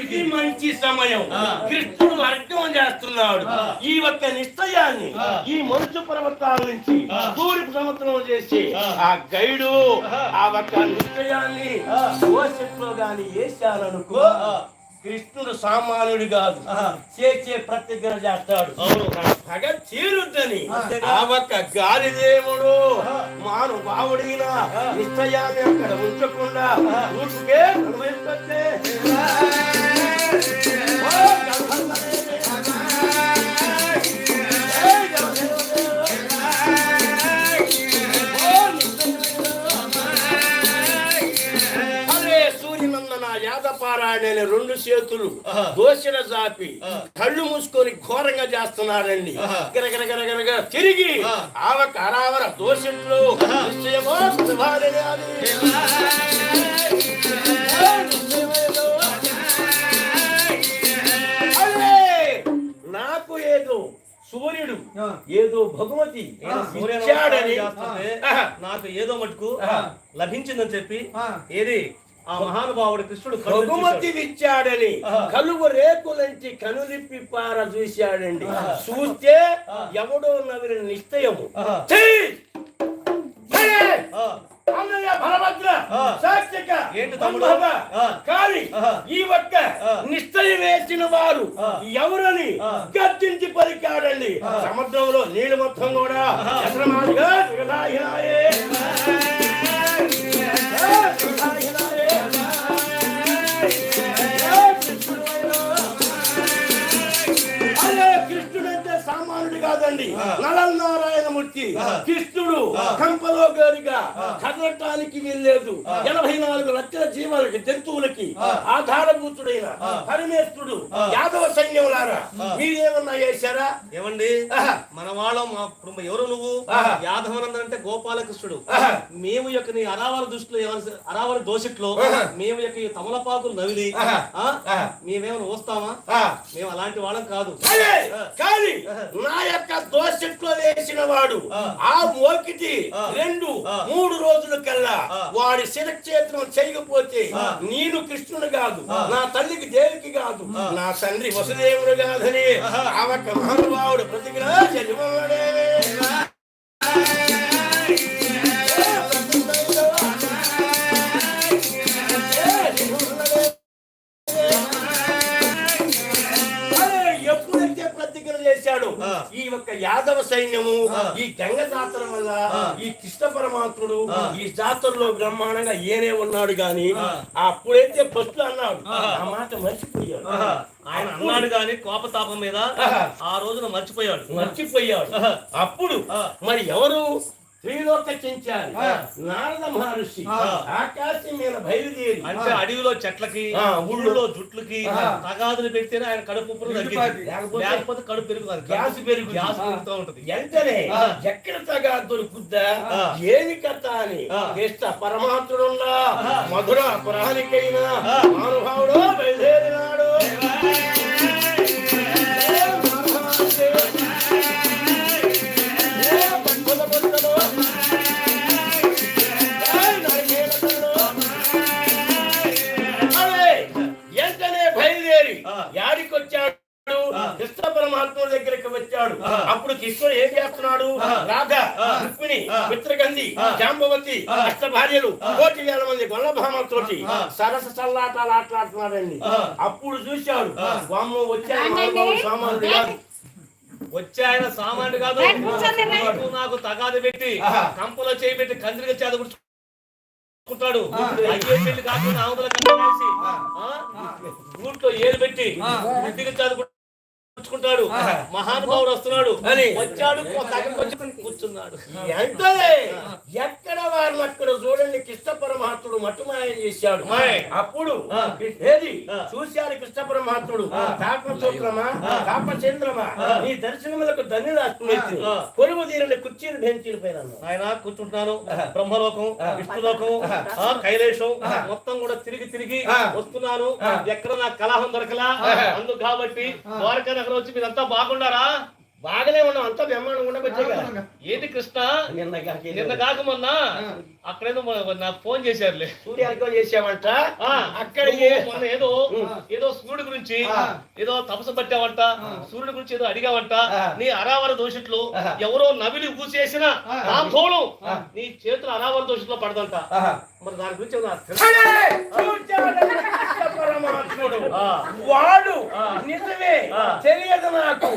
ఇది. మంచి సమయం. కృష్ణుడు చేస్తున్నాడు. ఈ ఒక్క నిశ్చయాన్ని. ఈ మనుషు పర్వతాల నుంచి సముద్రం చేసి ఆ. గైడు ఆ. ఒక్క నిశ్చయాన్ని. దోషంలో గాని వేశాననుకో ఆ. కృష్ణుడు సామాన్యుడు కాదు. చేసే ప్రతిజ్ఞ చేస్తాడు పగ తీరుద్దని? ఆ ఒక్క గాలిదేవుడు. మాను బావుడైన. నిశ్చయాన్ని అక్కడ ఉంచకుండా. యాదపారాయణ రెండు చేతులు. దోషణ ఆ. కళ్ళు మూసుకొని ఘోరంగా చేస్తున్నారండి తిరిగి ఆ. ఆవక అరావర దోషంలో. నిశ్చయమో! నాకు ఏదో సూర్యుడు. ఏదో భగవతి ఇచ్చాడని. నాకు ఏదో మటుకు. లభించిందని చెప్పి. ఏది ఆ మహానుభావుడు కృష్ణుడు కళ్ళు బహుమతి తెరిచాడు. ఇచ్చాడని ఆహా. కలువ రేకులంచి కనులిప్పి పార చూశాడండి. చూస్తే. ఎవడో నవిన నిశ్చయము. ఈ ఒక్క. నిశ్చయం వేసిన వారు. ఎవరని. గర్జించి పలికాడండి. సముద్రంలో నీళ్ళు మొత్తం కూడా సామాన్యుడు కాదండి ఆ. నలనారాయణమూర్తి ఆ. కృష్ణుడు. కంపలో గారిగా. కదలటానికి వీల్లేదు. ఎనభై నాలుగు లక్షల జీవాలకి జంతువులకి. ఆధారభూతుడైన. పరమేశ్వరుడు. యాదవ సైన్యములారా. మీరేమన్నా చేశారా ఏమండి. మన వాళ్ళం మా కుటుంబం ఎవరు నువ్వు. యాదవనందన్ అంటే గోపాలకృష్ణుడు. మేము యొక్క నీ అరావల దృష్టిలో అరావల దోషట్లో. మేము యొక్క తమలపాకులు నవిలి. మేమేమైనా వస్తామా. మేము అలాంటి వాళ్ళం కాదు. కానీ. నా యొక్క దోషట్లో వేసిన వాడు ఆ. ఆ. రెండు. మూడు రోజుల కల్లా. వాడి శిరక్షేత్రం చేయకపోతే. నేను కృష్ణుడు కాదు. నా తల్లికి దేవికి కాదు. నా తండ్రి వసుదేవుడు కాదని. ఆ ఒక్క మహానుభావుడు ప్రతిజ్ఞ ఈ యొక్క యాదవ సైన్యము. ఈ గంగ జాతర వల్ల. ఈ కృష్ణ పరమాత్ముడు. ఈ జాతరలో బ్రహ్మాండంగా ఏనే ఉన్నాడు గాని. అప్పుడైతే ఫస్ట్ అన్నాడు ఆ. మాట మర్చిపోయాడు. ఆయన అన్నాడు గాని కోపతాపం మీద. ఆ రోజున మర్చిపోయాడు మర్చిపోయాడు. అప్పుడు. మరి ఎవరు త్రిలోక చెంచారు ఆ. నారద మహర్షి. ఆకాశం మీద బయలుదేరి అంటే అడవిలో చెట్లకి ఊళ్ళో జుట్లకి. తగాదులు పెడితేనే ఆయన కడుపు. లేకపోతే కడుపు పెరుగుతుంది గ్యాస్ పెరుగుతుంది. గ్యాస్. పెరుగుతూ ఉంటది వెంటనే. ఎక్కడ తగా దొరుకుద్దా. ఏమి కథ అని. కృష్ణ పరమాత్ముడున్నా. మధుర పురాణికైనా ఆ. మహానుభావుడు అప్పుడు కృష్ణుడు ఏం చేస్తున్నాడు. రాధ. రుక్మిణి ఆ. మిత్రగంధి. జాంబవతి. అష్ట భార్యలు. కోటి వేల మంది గొల్లభామతోటి. సరస సల్లాటాలు ఆటలాడుతున్నాడండి ఆ. అప్పుడు చూశాడు ఆ. వామ్మ వచ్చాడు సామాన్యుడు కాదు. వచ్చే ఆయన సామాన్యుడు కాదు. నాకు తగాదు పెట్టి. కంపలో చేయి పెట్టి కందిరిగా పెళ్ళి కాకుండా గూట్లో ఏలు పెట్టి. బుద్ధిగా చదువుకుంటాడు ఆ. మహానుభావుడు వస్తున్నాడు అని. వచ్చాడు కూర్చున్నాడు వెంటనే ఎక్కడ వారిని అక్కడ చూడండి కృష్ణ పరమాత్ముడు మట్టుమాయం చేశాడు. అప్పుడు. ఏది. చూశాడు కృష్ణ పరమాత్ముడు ఆ. కాప సూత్రమా ఆ. కాప చంద్రమా ఆ. నీ దర్శనములకు ధన్యురాష్ట్రం ఆ. కొలువు తీరని కుర్చీలు బెంచీలు పైన. ఆయన కూర్చుంటున్నాను బ్రహ్మలోకం విష్ణులోకం ఆ, కైలేశం మొత్తం కూడా తిరిగి తిరిగి. వస్తున్నాను. ఎక్కడ నాకు కలహం దొరకలా. అందుకు కాబట్టి ద్వారకా నగరం వచ్చి మీరంతా బాగుండారా? బాగానే ఉన్నాం అంతా బ్రహ్మాండం ఉండబట్టే ఏంటి కృష్ణ? నిన్న కాక నిన్న కాక మొన్న అక్కడేదో నాకు ఫోన్ చేశారులే. సూర్యార్కం చేసామంట నువ్వు మొన్న ఏదో ఏదో సూర్యుడి గురించి ఏదో తపస్సు పట్టావంట. సూర్యుడి గురించి ఏదో అడిగావంట. నీ అరావర దోషుట్లు ఎవరో నవిలి ఊసేసిన ఆ. తోడు నీ చేతులు అరావర దోషుల్లో పడదంట. మరి దాని గురించి పరమాత్ముడు. వాడు. నిజమే. తెలియదు నాకు